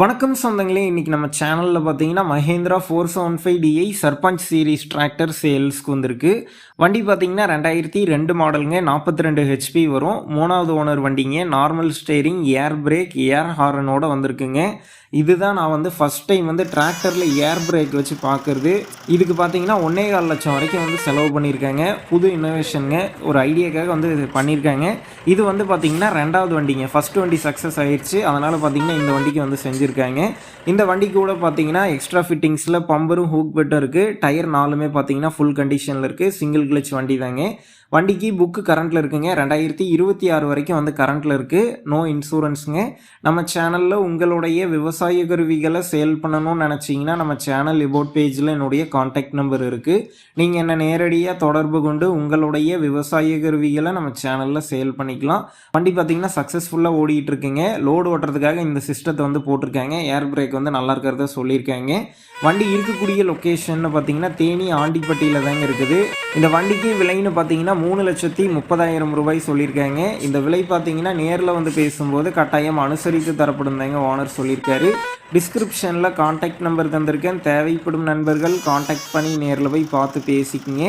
வணக்கம் சொந்தங்களே இன்றைக்கி நம்ம சேனலில் பார்த்தீங்கன்னா Mahindra four seven five DI Sarpanch series tractor சேல்ஸ்க்கு வந்திருக்கு. வண்டி பார்த்தீங்கன்னா ரெண்டாயிரத்தி ரெண்டு மாடலுங்க நாற்பத்தி ரெண்டு ஹெச்பி வரும். மூணாவது ஓனர் வண்டிங்க normal steering air brake air ஹாரனோட வந்திருக்குங்க. இதுதான் நான் வந்து ஃபஸ்ட் டைம் வந்து டிராக்டரில் ஏர் பிரேக் வச்சு பார்க்குறது இதுக்கு பார்த்தீங்கன்னா ஒன்றே கால் லட்சம் வரைக்கும் வந்து செலவு பண்ணியிருக்காங்க புது இன்னோவேஷனுங்க ஒரு ஐடியாக்காக வந்து பண்ணியிருக்காங்க இது வந்து பார்த்தீங்கன்னா ரெண்டாவது வண்டிங்க. ஃபஸ்ட் வண்டி சக்ஸஸ் ஆயிடுச்சு அதனால் பார்த்தீங்கன்னா இந்த வண்டிக்கு வந்து செஞ்சு செஞ்சுருக்காங்க இந்த வண்டி கூட பார்த்தீங்கன்னா எக்ஸ்ட்ரா ஃபிட்டிங்ஸில் பம்பரும் ஹூக் பெட்டும் இருக்குது டயர் நாலுமே பார்த்தீங்கன்னா ஃபுல் கண்டிஷனில் இருக்குது சிங்கிள் கிளச் வண்டி தாங்க. வண்டிக்கு புக்கு கரண்ட்டில் இருக்குங்க. ரெண்டாயிரத்தி இருபத்தி ஆறு வரைக்கும் வந்து கரண்ட்டில் இருக்குது நோ இன்சூரன்ஸுங்க நம்ம சேனலில் உங்களுடைய விவசாய கருவிகளை சேல் பண்ணணும்னு நினச்சிங்கன்னா நம்ம சேனல் இபோட் பேஜில் என்னுடைய காண்டாக்ட் நம்பர் இருக்குது நீங்கள் என்ன நேரடியாக தொடர்பு கொண்டு உங்களுடைய விவசாய கருவிகளை நம்ம சேனலில் சேல் பண்ணிக்கலாம். வண்டி பார்த்தீங்கன்னா சக்ஸஸ்ஃபுல்லாக ஓடிட்டு இருக்குங்க. லோடு ஓட்டுறதுக்காக இந்த சிஸ்டத்தை வந்து போட்டு போட்டிருக்காங்க. ஏர் பிரேக் வந்து நல்லா இருக்கிறத சொல்லியிருக்காங்க. வண்டி இருக்கக்கூடிய லொக்கேஷன் பார்த்தீங்கன்னா தேனி ஆண்டிப்பட்டியில் தாங்க இருக்குது. இந்த வண்டிக்கு விலைன்னு பார்த்தீங்கன்னா மூணு லட்சத்தி முப்பதாயிரம் ரூபாய் சொல்லியிருக்காங்க. இந்த விலை பார்த்தீங்கன்னா நேரில் வந்து பேசும்போது கட்டாயம் அனுசரித்து தரப்படும் தாங்க ஓனர் சொல்லியிருக்காரு. டிஸ்கிரிப்ஷனில் காண்டாக்ட் நம்பர் தந்திருக்கேன். தேவைப்படும் நண்பர்கள் காண்டாக்ட் பண்ணி நேரில் போய் பார்த்து பேசிக்கிங்க.